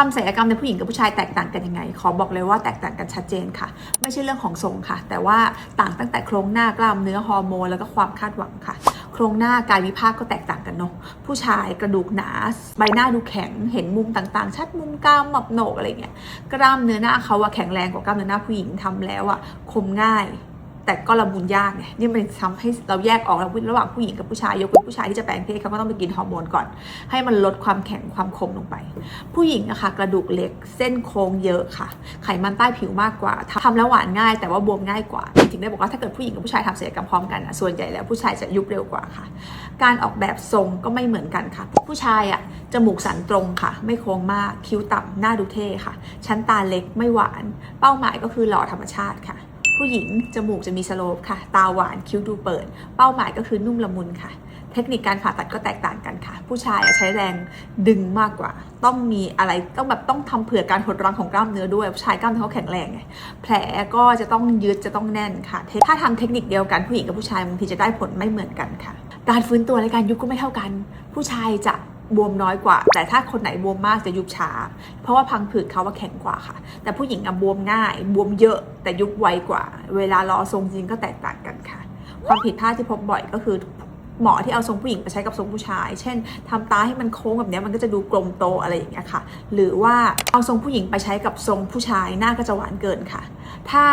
ทำศัลยกรรมในผู้หญิงกับผู้ชายแตกต่างกันยังไง ขอบอกเลยว่าแตกต่างกันชัดเจนค่ะ ไม่ใช่เรื่องของทรงค่ะ แต่ว่าต่างตั้งแต่โครงหน้ากล้ามเนื้อฮอร์โมนแล้วก็ความคาดหวังค่ะ โครงหน้ากายวิภาคก็แตกต่างกันเนาะผู้ชายกระดูกหนา ใบหน้าดูแข็งเห็นมุมต่างๆ ชัดมุมกล้ามหมอบโหนกอะไรเงี้ยกล้ามเนื้อหน้าเขาอะแข็งแรงกว่ากล้ามเนื้อหน้าผู้หญิงทำแล้วอะคมง่าย แต่ก็ละมุนยากไงนี่มันทำให้เราแยกออกระหว่างผู้หญิงกับผู้ชายยกเว้นผู้ชายที่จะแปลงเพศเขาก็ต้องไปกินฮอร์โมนก่อน ให้มันลดความแข็งความคมลงไป ผู้หญิงอะค่ะกระดูกเล็กเส้นโค้งเยอะค่ะ ไขมันใต้ผิวมากกว่าทำแล้วหวานง่าย แต่ว่าบวมง่ายกว่าถึงได้บอกว่าถ้าเกิดผู้หญิงกับผู้ชายทำศัลยกรรมพร้อมกันอะส่วนใหญ่แล้วผู้ชายจะยุบเร็วกว่าค่ะ การออกแบบทรงก็ไม่เหมือนกันค่ะ ผู้ชายอะจมูกสันตรงค่ะ ไม่โค้งมากคิ้วต่ำหน้าดูเท่ค่ะ ชั้นตาเล็กไม่หวาน เป้าหมายก็คือหล่อธรรมชาติค่ะ ผู้หญิงจมูกจะมีสโลปค่ะ ตาหวานคิ้วดูเปิด เป้าหมายก็คือนุ่มละมุนค่ะ เทคนิคการผ่าตัดก็แตกต่างกันค่ะ ผู้ชายใช้แรงดึงมากกว่า ต้องมีอะไรต้องแบบต้องทำเผื่อการหดรั้งของกล้ามเนื้อด้วยผู้ชายกล้ามเนื้อเขาแข็งแรงไงแผลก็จะต้องยืดจะต้องแน่นค่ะ ถ้าทำเทคนิคเดียวกันผู้หญิงกับผู้ชายบางทีจะได้ผลไม่เหมือนกันค่ะ การฟื้นตัวและการยุบก็ไม่เท่ากัน ผู้ชายจะ บวมน้อยกว่า แต่ถ้าคนไหนบวมมากจะยุบช้า เพราะว่าพังผืดเขาว่าแข็งกว่าค่ะ แต่ผู้หญิงอะบวมง่าย บวมเยอะแต่ยุบไวกว่า เวลารอทรงจริงก็แตกต่างกันค่ะ ความผิดพลาดที่พบบ่อยก็คือหมอที่เอาทรงผู้หญิงไปใช้กับทรงผู้ชาย เช่นทำตาให้มันโค้งแบบนี้มันก็จะดูกลมโตอะไรอย่างเงี้ยค่ะ หรือว่าเอาทรงผู้หญิงไปใช้กับทรงผู้ชายหน้าก็จะหวานเกินค่ะ ถ้า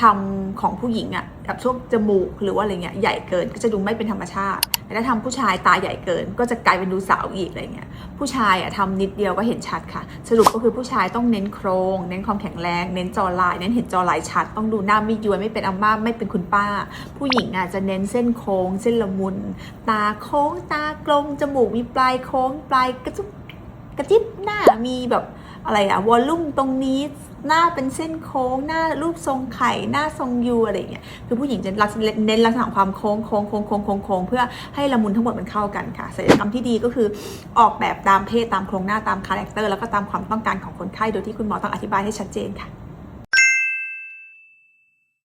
ทำของผู้หญิงอะ่ะกับช่วงจมูกหรือว่าอะไรเงี้ยใหญ่เกินก็จะดูไม่เป็นธรรมชาติแต่ถ้าทำผู้ชายตาใหญ่เกิน ก็จะกลายเป็นดูสาวอีกอะไรเงี้ยผู้ชายอะ่ะทำนิดเดียวก็เห็นชัดค่ะ สรุปก็คือผู้ชายต้องเน้นโครง เน้นความแข็งแรง เน้นจอลาย เน้นเห็นจอลายชัด ต้องดูหน้าไม่ย้วยไม่เป็นอาม่าไม่เป็นคุณป้า ผู้หญิงอะจะเน้นเส้นโค้ง เส้นละมุน ตาโค้งตากลมจมูกมีปลายโค้งปลายกระจุกกระจิบหน้ามีแบบ อะไรอะวอลลุ่มตรงนี้หน้าเป็นเส้นโค้ง หน้ารูปทรงไข่ หน้าทรงยูอะไรอย่างเงี้ยคือผู้หญิงจะเน้นลักษณะความโค้งโค้งโค้งโค้งโค้งโค้งเพื่อให้ละมุนทั้งหมดมันเข้ากันค่ะศัลยกรรมที่ดีก็คือออกแบบตามเพศตามโครงหน้าตามคาแรคเตอร์แล้วก็ตามความต้องการของคนไข้โดยที่คุณหมอต้องอธิบายให้ชัดเจนค่ะ